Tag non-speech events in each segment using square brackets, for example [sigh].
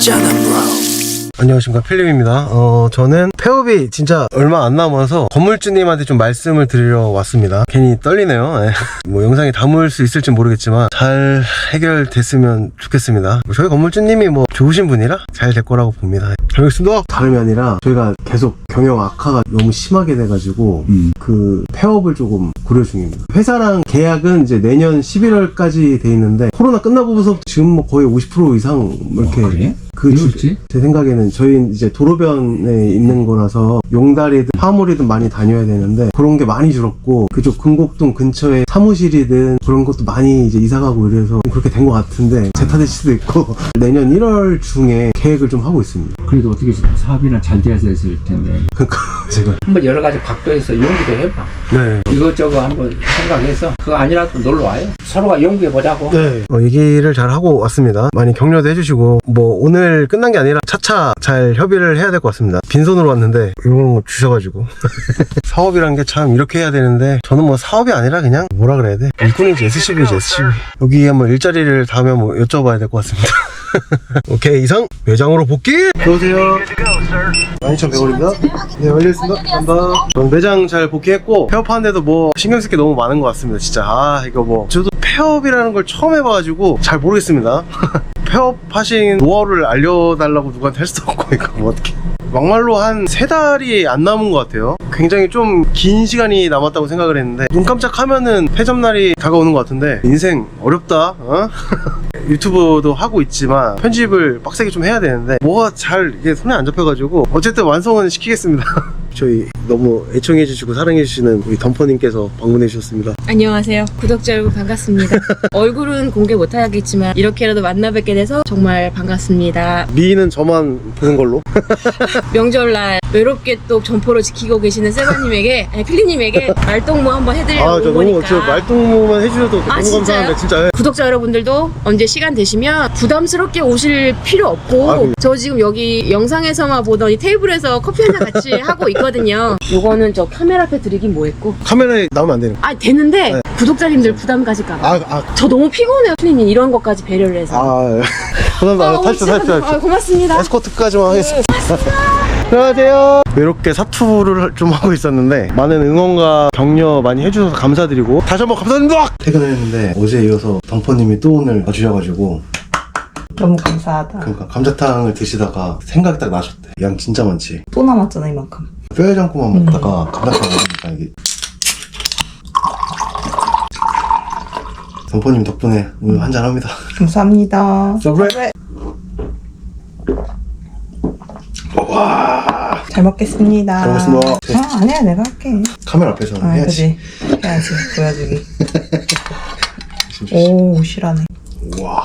Canım. 안녕하십니까. 필립입니다. 어 저는 폐업이 진짜 얼마 안 남아서 건물주님한테 좀 말씀을 드리러 왔습니다. 괜히 떨리네요. 예. [laughs] 뭐 영상에 담을 수 있을지 모르겠지만 잘 해결됐으면 좋겠습니다. 뭐 저희 건물주님이 뭐 좋으신 분이라 잘 될 거라고 봅니다. 알겠습니다. 다름이 아니라 저희가 계속 경영 악화가 너무 심하게 돼가지고 그 폐업을 조금 고려 중입니다. 회사랑 계약은 이제 내년 11월까지 돼 있는데 코로나 끝나고부터 지금 뭐 거의 50% 이상 뭐 이렇게 어, 그래? 그 그렇지? 제 생각에는 저희 이제 도로변에 있는 거라서 용달이든 화물이든 많이 다녀야 되는데 그런 게 많이 줄었고 그쪽 금곡동 근처에 사무실이든 그런 것도 많이 이제 이사 가고 이래서 그렇게 된 것 같은데 제 탓일 수도 있고 [laughs] 내년 1월 중에 계획을 좀 하고 있습니다. 그래도 어떻게 사업이나 잘 돼야 됐을 텐데. [laughs] 그러니까 제가 한번 여러 가지 각도에서 연구도 해봐. 네. 이것저것 한번 생각해서 그거 아니라도 놀러 와요. 서로가 연구해 보자고. 네. 어, 얘기를 잘 하고 왔습니다. 많이 격려도 해주시고, 뭐, 오늘 끝난 게 아니라 차차 잘 협의를 해야 될 것 같습니다. 빈손으로 왔는데, 이런 거 주셔가지고. [laughs] 사업이란 게 참 이렇게 해야 되는데, 저는 뭐 사업이 아니라 그냥 뭐라 그래야 돼? 일꾼이지, SCV지, SCV. 여기 한번 일자리를 다음에 한번 여쭤봐야 될 것 같습니다. [laughs] 오케이, 이상, 매장으로 복귀! 들어오세요. 12,100원입니다. 네, 완료했습니다. 감사합니다. 전 매장 잘 복귀했고, 폐업하는데도 뭐, 신경 쓸 게 너무 많은 것 같습니다. 진짜. 아, 이거 뭐. 저도 폐업이라는 걸 처음 해봐가지고, 잘 모르겠습니다. [laughs] 폐업하신 노하우를 알려달라고 누구한테 할 수도 없고, 뭐 어떻게. 막말로 한 세 달이 안 남은 것 같아요. 굉장히 좀 긴 시간이 남았다고 생각을 했는데, 눈 깜짝하면은 폐점날이 다가오는 것 같은데, 인생 어렵다, 어? [laughs] 유튜브도 하고 있지만 편집을 빡세게 좀 해야 되는데 뭐가 잘 이게 손에 안 잡혀가지고 어쨌든 완성은 시키겠습니다. [laughs] 저희 너무 애청해 주시고 사랑해 주시는 우리 덤퍼님께서 방문해 주셨습니다. 안녕하세요. 구독자 여러분 반갑습니다. [laughs] 얼굴은 공개 못하겠지만 이렇게라도 만나 뵙게 돼서 정말 반갑습니다. 미인은 저만 보는 걸로. [laughs] 명절날 외롭게 또 점포를 지키고 계시는 세바님에게, 아니 필리님에게 말동무 한번 해드리려고 아저온 너무. 저 말동무만 해주셔도 아, 너무 진짜요? 감사한데 진짜. 예. 구독자 여러분들도 언제 시간 되시면 부담스럽게 오실 필요 없고 아, 그럼요. 저 지금 여기 영상에서만 보던 이 테이블에서 커피 한 잔 같이 하고 있거든요. 요거는 저 카메라 앞에 드리긴 뭐했고 카메라에 나오면 안 되는. 거. 아 되는데 네. 구독자님들 부담 가질까봐 아 아. 저 너무 피곤해요 필리님 이런 것까지 배려를 해서 아, 예. [laughs] 감사합니다. 아, 탈출, 탈출, 진짜- 탈출. 아, 고맙습니다. 에스코트까지만 하겠습니다. 안녕하세요. 외롭게 사투를 좀 하고 있었는데 많은 응원과 격려 많이 해주셔서 감사드리고 다시 한번 감사드립니다. 퇴근을 했는데 어제 이어서 덩퍼님이 또 오늘 와주셔가지고 너무 감사하다. 그러니까 감자탕을 드시다가 생각이 딱 나셨대. 양 진짜 많지. 또 남았잖아 이만큼. 뼈해장국만 먹다가 감자탕 먹으니까 이게 덩퍼님 덕분에 오늘 한잔 합니다. 감사합니다. 서브레. 잘 먹겠습니다. 잘 먹겠습니다. 아 아니야 내가 할게. 카메라 앞에서는 아 해야지. 그지 해야지 보여주기. [laughs] 오 실하네. 와.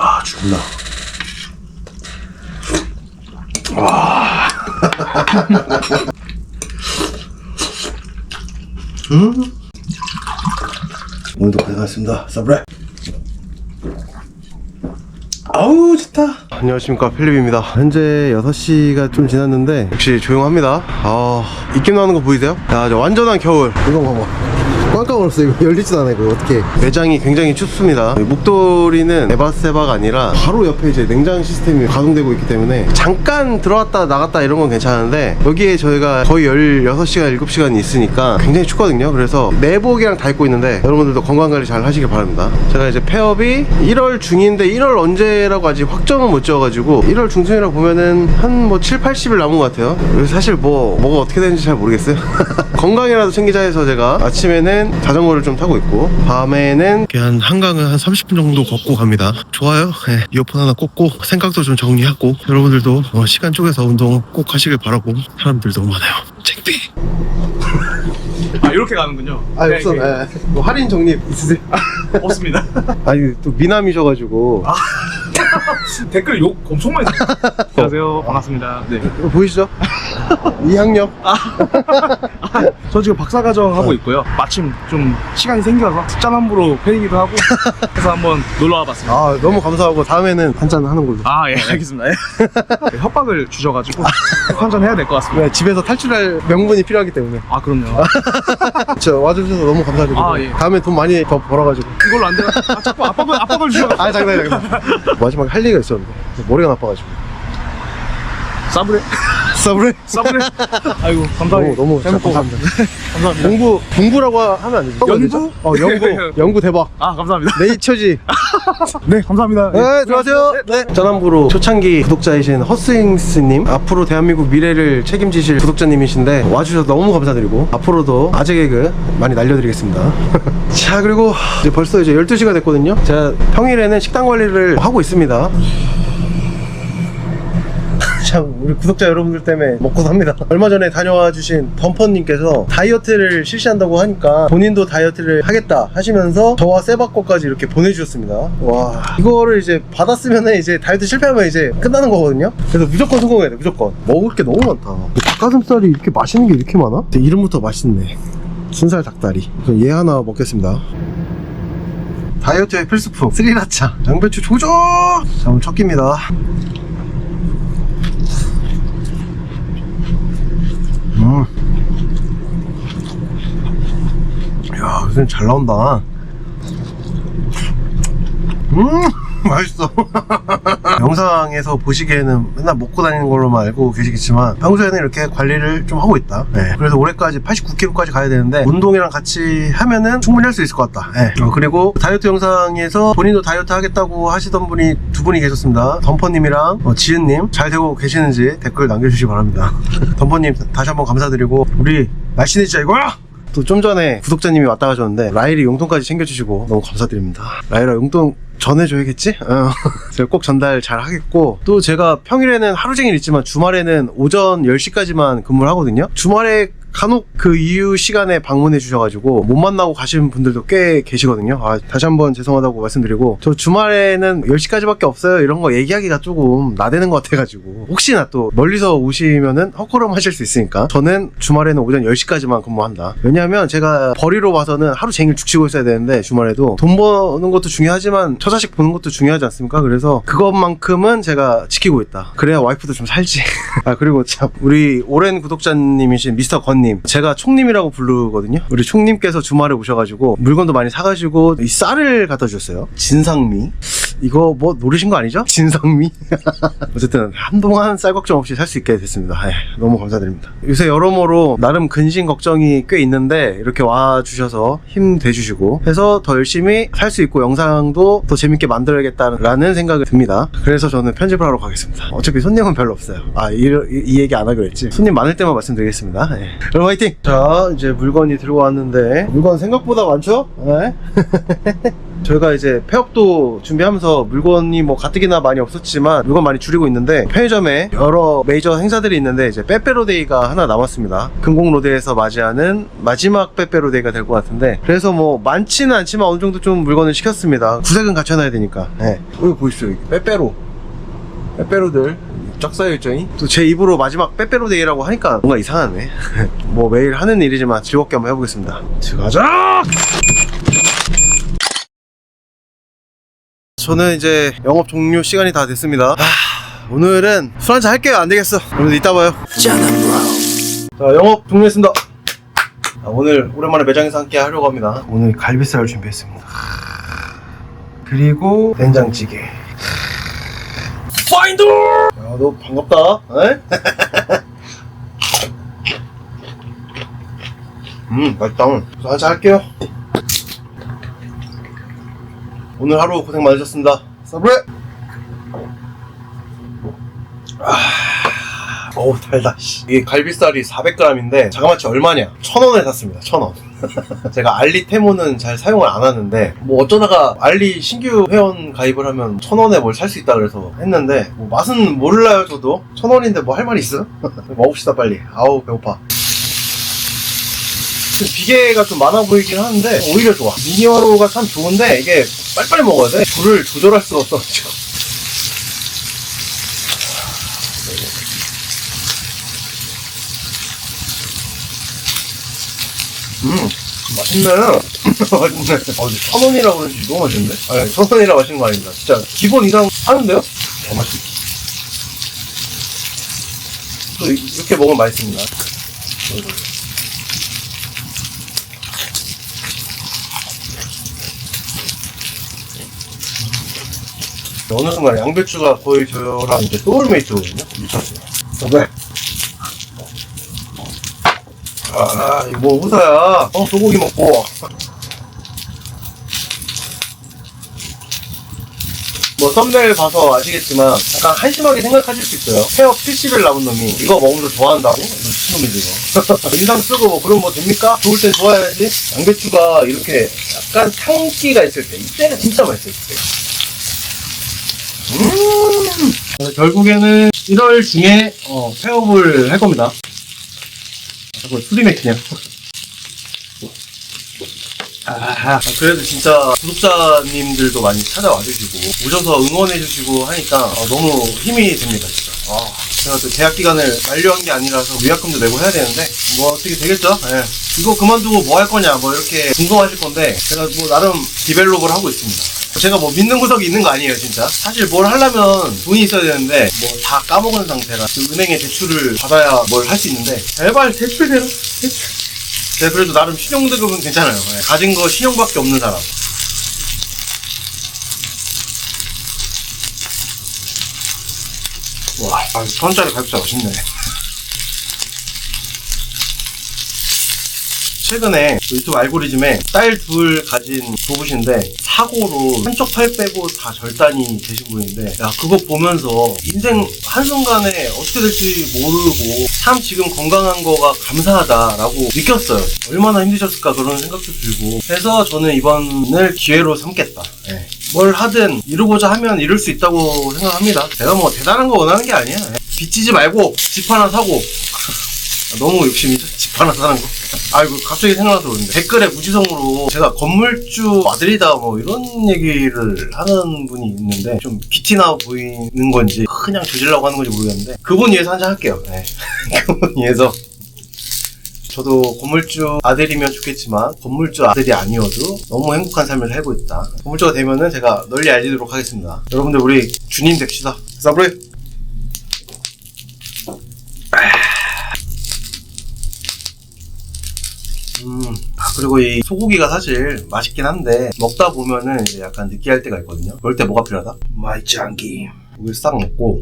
아, 죽나. [laughs] 와. 음. 오늘도 고생하셨습니다. 서브레. 아우 좋다 안녕하십니까 필립입니다 현재 6시가 좀 지났는데 역시 조용합니다 아 입김 나는 거 보이세요? 야저 완전한 겨울 이거 봐봐 깜깜 얼었어 이거 열리지도 않아 이거. 어떻게 매장이 굉장히 춥습니다. 목도리는 에바세바가 아니라 바로 옆에 이제 냉장 시스템이 가동되고 있기 때문에 잠깐 들어왔다 나갔다 이런 건 괜찮은데 여기에 저희가 거의 16시간 7시간이 있으니까 굉장히 춥거든요. 그래서 내복이랑 다 입고 있는데 여러분들도 건강관리 잘 하시길 바랍니다. 제가 이제 폐업이 1월 중인데 1월 언제라고 아직 확정은 못 지어가지고 1월 중순이라고 보면은 한 뭐 7, 80일 남은 것 같아요. 사실 뭐 뭐가 어떻게 되는지 잘 모르겠어요. [laughs] 건강이라도 챙기자 해서 제가 아침에는 자전거를 좀 타고 있고 밤에는 한 한강을 한 30분 정도 걷고 갑니다 좋아요 네, 이어폰 하나 꽂고 생각도 좀 정리하고 여러분들도 어, 시간 쪼개서 운동 꼭 하시길 바라고 사람들 너무 많아요 챙피 아 이렇게 가는군요. 아 네, 없어 네. 예. 뭐 할인 적립 있으세요? 없습니다. [laughs] 아니 또 미남이셔가지고 [laughs] 댓글 욕 엄청 많이. 안녕하세요. 반갑습니다. 네. 이거 보이시죠? [laughs] 2학년? 저 지금 박사과정 하고 있고요. 마침 좀 시간이 생겨서 짠함부로 패이기도 하고 그래서 한번 놀러 와 봤습니다. 아 너무 감사하고 다음에는 한잔 하는 걸로 아, 예, 알겠습니다. 예. [laughs] 협박을 주셔가지고 한잔 해야 될 것 같습니다. 네, 집에서 탈출할 명분이 필요하기 때문에 아, 그럼요. 저 와주셔서 너무 감사드리고 아, 예. 다음에 돈 많이 더 벌어가지고 이걸로 안 돼요? 아, 자꾸 압박을, 압박을 주셔가지고. 아 장난 장난 마지막에 할 얘기가 있었는데 머리가 나빠가지고 싸브레? 서브레 싸브레? 아이고, 감사해요. 너무 너무 잘 먹고 감사합니다 감사합니다. 공부 공부라고 하면 안 되지 연구? 어 연구 [laughs] 연구 대박 아, 감사합니다. 네이처지 [laughs] 네, 감사합니다. 네, 들어가세요. 네. 전남부로 초창기 구독자이신 허스윙스님, 앞으로 대한민국 미래를 책임지실 구독자님이신데 와주셔서 너무 감사드리고 앞으로도 아재 개그 많이 날려드리겠습니다. [laughs] 자, 그리고 이제 벌써 이제 12시가 됐거든요. 제가 평일에는 식단 관리를 하고 있습니다. 참 우리 구독자 여러분들 때문에 먹고 삽니다. [laughs] 얼마 전에 다녀와 주신 덤퍼님께서 다이어트를 실시한다고 하니까 본인도 다이어트를 하겠다 하시면서 저와 세바코까지 이렇게 보내주셨습니다. 와 이거를 이제 받았으면 이제 다이어트 실패하면 이제 끝나는 거거든요? 그래서 무조건 성공해야 돼 무조건. 먹을 게 너무 많다. 닭가슴살이 이렇게 맛있는 게 이렇게 많아? 이름부터 맛있네. 순살 닭다리. 그럼 얘 하나 먹겠습니다. 다이어트의 필수품 스리라차 양배추 조져 자 오늘 첫 끼입니다 음. 야, 요즘 잘 나온다. 음, [laughs] 맛있어. [laughs] 영상에서 보시기에는 맨날 먹고 다니는 걸로만 알고 계시겠지만 평소에는 이렇게 관리를 좀 하고 있다. 네. 그래서 올해까지 89kg까지 가야 되는데 운동이랑 같이 하면은 충분히 할 수 있을 것 같다. 네. 어, 그리고 다이어트 영상에서 본인도 다이어트 하겠다고 하시던 분이 두 분이 계셨습니다. 덤퍼님이랑 어, 지은님 잘 되고 계시는지 댓글 남겨주시기 바랍니다. [laughs] 덤퍼님 다시 한번 감사드리고 우리 날씬해지자 이거야! 또 좀 전에 구독자님이 왔다 가셨는데 라일이 용돈까지 챙겨주시고 너무 감사드립니다 라일아 용돈 전해줘야겠지? 어. [laughs] 제가 꼭 전달 잘 하겠고 또 제가 평일에는 하루 종일 있지만 주말에는 오전 10시까지만 근무를 하거든요 주말에 간혹 그 이후 시간에 방문해 주셔가지고 못 만나고 가시는 분들도 꽤 계시거든요. 아, 다시 한번 죄송하다고 말씀드리고 저 주말에는 10시까지밖에 없어요. 이런 거 얘기하기가 조금 나대는 것 같아가지고 혹시나 또 멀리서 오시면은 헛걸음 하실 수 있으니까 저는 주말에는 오전 10시까지만 근무한다. 왜냐하면 제가 벌이로 와서는 하루 종일 죽치고 있어야 되는데 주말에도 돈 버는 것도 중요하지만 처자식 보는 것도 중요하지 않습니까? 그래서 그것만큼은 제가 지키고 있다. 그래야 와이프도 좀 살지. [laughs] 아 그리고 참 우리 오랜 구독자님이신 미스터 건님 제가 총님이라고 부르거든요. 우리 총님께서 주말에 오셔가지고 물건도 많이 사가지고 이 쌀을 갖다 주셨어요. 진상미. 이거 뭐 노리신 거 아니죠? 진상미. [laughs] 어쨌든 한동안 쌀 걱정 없이 살 수 있게 됐습니다. 예, 너무 감사드립니다. 요새 여러모로 나름 근심 걱정이 꽤 있는데 이렇게 와 주셔서 힘 대주시고 해서 더 열심히 살 수 있고 영상도 더 재밌게 만들어야겠다라는 생각이 듭니다. 그래서 저는 편집을 하러 가겠습니다. 어차피 손님은 별로 없어요. 아, 이, 이- 이 얘기 안 하기로 했지. 손님 많을 때만 말씀드리겠습니다. 예. 여러분 화이팅! 자, 이제 물건이 들고 왔는데 물건 생각보다 많죠? 네. [laughs] 저희가 이제 폐업도 준비하면서 물건이 뭐 가뜩이나 많이 없었지만 물건 많이 줄이고 있는데 편의점에 여러 메이저 행사들이 있는데 이제 빼빼로데이가 하나 남았습니다. 금곡로드에서 맞이하는 마지막 빼빼로데이가 될 것 같은데 그래서 뭐 많지는 않지만 어느 정도 좀 물건을 시켰습니다. 구색은 갖춰놔야 되니까. 네. 여기 보십시오. 여기 빼빼로. 빼빼로들 쫙 쌓여있죠. 또제 입으로 마지막 빼빼로 데이라고 하니까 뭔가 이상하네. [laughs] 뭐 매일 하는 일이지만 즐겁게 한번 해보겠습니다. 들어가자! 저는 이제 영업 종료 시간이 다 됐습니다. 아, 오늘은 술 한잔 할게요. 안 되겠어. 여러분들 이따 봐요. 자, 영업 종료했습니다. 아, 오늘 오랜만에 매장에서 함께 하려고 합니다. 오늘 갈비살을 준비했습니다. 그리고 된장찌개. 파인더! 야, 너 반갑다. 에? [laughs] 음, 맛있다. 술 한잔 할게요. 오늘 하루 고생 많으셨습니다. 서브레! 아, 어우, 달다, 씨. 이게 갈비살이 400g인데, 자그마치 얼마냐? 1000원에 샀습니다, 1000원. [laughs] 제가 알리 테모는 잘 사용을 안 하는데, 뭐 어쩌다가 알리 신규 회원 가입을 하면 1000원에 뭘 살 수 있다 그래서 했는데, 뭐 맛은 몰라요, 저도. 1000원인데 뭐 할 말 있어? [laughs] 먹읍시다, 빨리. 아우, 배고파. 그 비계가 좀 많아 보이긴 하는데 오히려 좋아. 미니어로가 참 좋은데 이게 빨리빨리 먹어야 돼. 불을 조절할 수가 없어가지고. 음 맛있네요 맛있네. 어, 천원이라 그런지 너무 맛있는데? 네, 아니 천원이라 맛있는 거 아닙니다. 진짜 기본 이상 하는데요? 어, 맛있다 또 이렇게 먹으면 맛있습니다. 어느 순간 양배추가 거의 저랑 이제 소울메이트거든요. 미쳤어요. 네. 아, 이거 뭐 후사야. 어, 소고기 먹고. 뭐 썸네일 봐서 아시겠지만 약간 한심하게 생각하실 수 있어요. 폐업 70일 남은 놈이 이거 먹으면서 좋아한다고? 미친놈이지 이거. [laughs] 인상 쓰고 뭐 그럼 뭐 됩니까? 좋을 땐 좋아야지. 양배추가 이렇게 약간 향기가 있을 때 이때가 진짜 맛있어요. 이때. 음. 결국에는 1월 중에 어, 폐업을 할 겁니다. 자꾸 술이 맥히냐. 아, 그래도 진짜 구독자님들도 많이 찾아와 주시고 오셔서 응원해 주시고 하니까 어, 너무 힘이 됩니다 진짜 아, 제가 또 계약 기간을 만료한 게 아니라서 위약금도 내고 해야 되는데 뭐 어떻게 되겠죠 예. 이거 그만두고 뭐 할 거냐 뭐 이렇게 궁금하실 건데 제가 뭐 나름 디벨롭을 하고 있습니다 제가 뭐 믿는 구석이 있는 거 아니에요 진짜 사실 뭘 하려면 돈이 있어야 되는데 뭐 다 까먹은 상태라 그 은행에 대출을 받아야 뭘 할 수 있는데 제발 대출 대로 대출 제가 그래도 나름 신용등급은 괜찮아요. 예, 가진 거 신용밖에 없는 사람. 와, 아, 천짜리 갈비살 맛있네. 최근에 그 유튜브 알고리즘에 딸 둘 가진 부부신데 사고로 한쪽 팔 빼고 다 절단이 되신 분인데 야 그거 보면서 인생 한순간에 어떻게 될지 모르고 참 지금 건강한 거가 감사하다라고 느꼈어요. 얼마나 힘드셨을까 그런 생각도 들고. 그래서 저는 이번을 기회로 삼겠다. 예. 뭘 하든 이루고자 하면 이룰 수 있다고 생각합니다. 제가 뭐 대단한 거 원하는 게 아니야. 예. 빚지지 말고 집 하나 사고 [laughs] 너무 욕심이죠? 집 하나 사는 거? 아이고, 갑자기 생각나서 그러는데. 댓글에 무지성으로 제가 건물주 아들이다, 뭐, 이런 얘기를 하는 분이 있는데, 좀 비티나 보이는 건지, 그냥 조질라고 하는 건지 모르겠는데, 그분 위해서 한잔 할게요. 네. [laughs] 그분 위해서. 저도 건물주 아들이면 좋겠지만, 건물주 아들이 아니어도 너무 행복한 삶을 살고 있다. 건물주가 되면은 제가 널리 알리도록 하겠습니다. 여러분들, 우리 주님 됩시다. 사브레! 음, 아, 그리고 이 소고기가 사실 맛있긴 한데 먹다 보면은 이제 약간 느끼할 때가 있거든요. 그럴 때 뭐가 필요하다? 마이짱기. 고기를 싹 먹고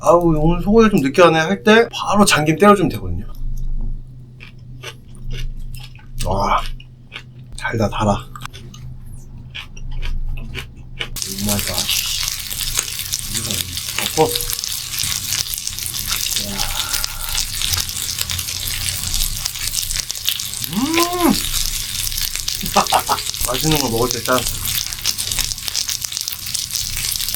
아우 오늘 소고기 좀 느끼하네 할 때 바로 잠김 때려주면 되거든요. 와, 달다 달아. 오마이갓. 이거 어 음! 맛있는 거 먹을 때 짠.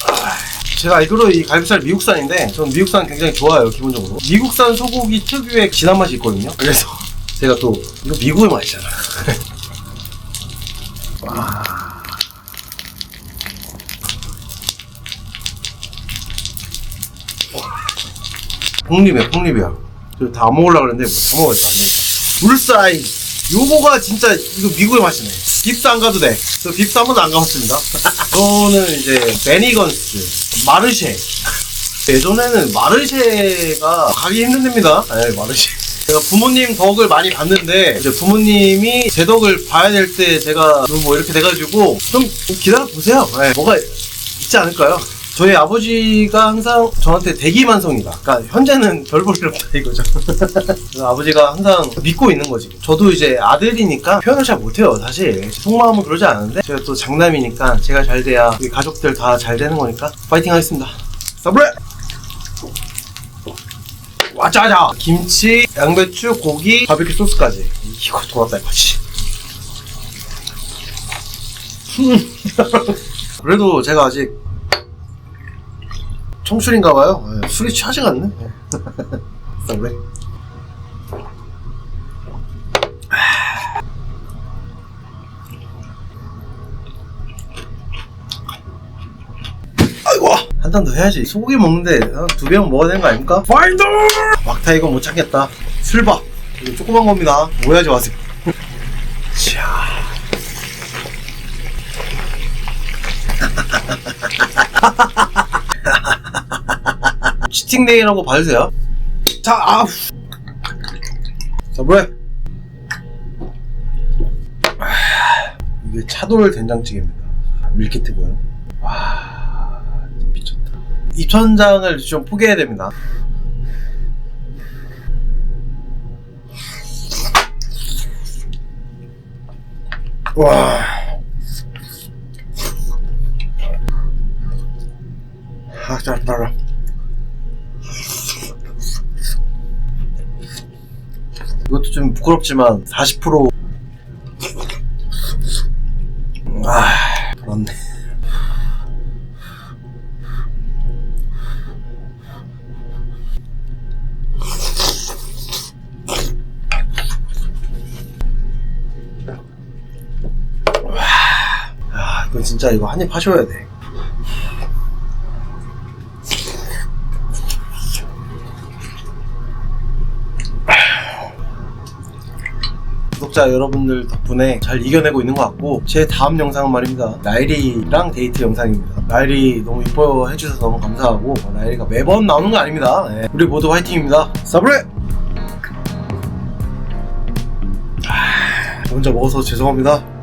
아, 제가 알기로 이 갈비살 미국산인데 전 미국산 굉장히 좋아해요 기본적으로. 미국산 소고기 특유의 진한 맛이 있거든요. 그래서 [laughs] 제가 또 이거 미국의 맛이잖아. [laughs] 와. 폭립이야 폭립이야. 저다 먹으려고 그랬는데 먹었지 안 되니까 울사이. 요거가 진짜 이거 미국의 맛이네 빕스 안 가도 돼 저 빕스 한 번도 안 가봤습니다. 저는 이제 베니건스 마르쉐. 예전에는 마르쉐가 가기 힘든 데입니다. 네, 마르쉐. 제가 부모님 덕을 많이 봤는데 이제 부모님이 제 덕을 봐야 될 때 제가 좀뭐 이렇게 돼가지고 좀 기다려 보세요. 네, 뭐가 있지 않을까요? 저희 아버지가 항상 저한테 대기만성이다. 그러니까 현재는 별 볼일 없다 이거죠. [laughs] 아버지가 항상 믿고 있는 거지. 저도 이제 아들이니까 표현을 잘 못해요, 사실. 속마음은 그러지 않은데 제가 또 장남이니까 제가 잘 돼야 우리 가족들 다 잘 되는 거니까 파이팅 하겠습니다. 서브레! 와짜자! 김치, 양배추, 고기, 바비큐 소스까지. 이거 돌았다 이거지. [laughs] 그래도 제가 아직 청춘인가봐요. 예, 술이 취하지가 않네. [laughs] 예. 그래. 아이고 한잔 더 해야지. 소고기 먹는데 두 병 먹어야 되는 거 아닙니까? 파인더! 막타 이거 못 참겠다. 술밥 이거 조그만 겁니다. 오해하지 마세요. [laughs] 자. [laughs] 치팅데이라고 봐주세요. 자, 아우. 자, 뭐해? 아, 이게 차돌 된장찌개입니다. 밀키트고요. 와, 미쳤다. 입천장을 좀 포기해야 됩니다. 와. 아, 잘 따라. 이것도 좀 부끄럽지만 40% 아, 그렇네. 아, 이건 진짜 이거 한입 하셔야 돼. 구독자 여러분들 덕분에 잘 이겨내고 있는 것 같고 제 다음 영상은 말입니다. 라이리랑 데이트 영상입니다. 라이리 너무 이뻐해 주셔서 너무 감사하고 라이리가 매번 나오는 거 아닙니다. 네, 우리 모두 화이팅입니다. 사브레! 아, 혼자 먹어서 죄송합니다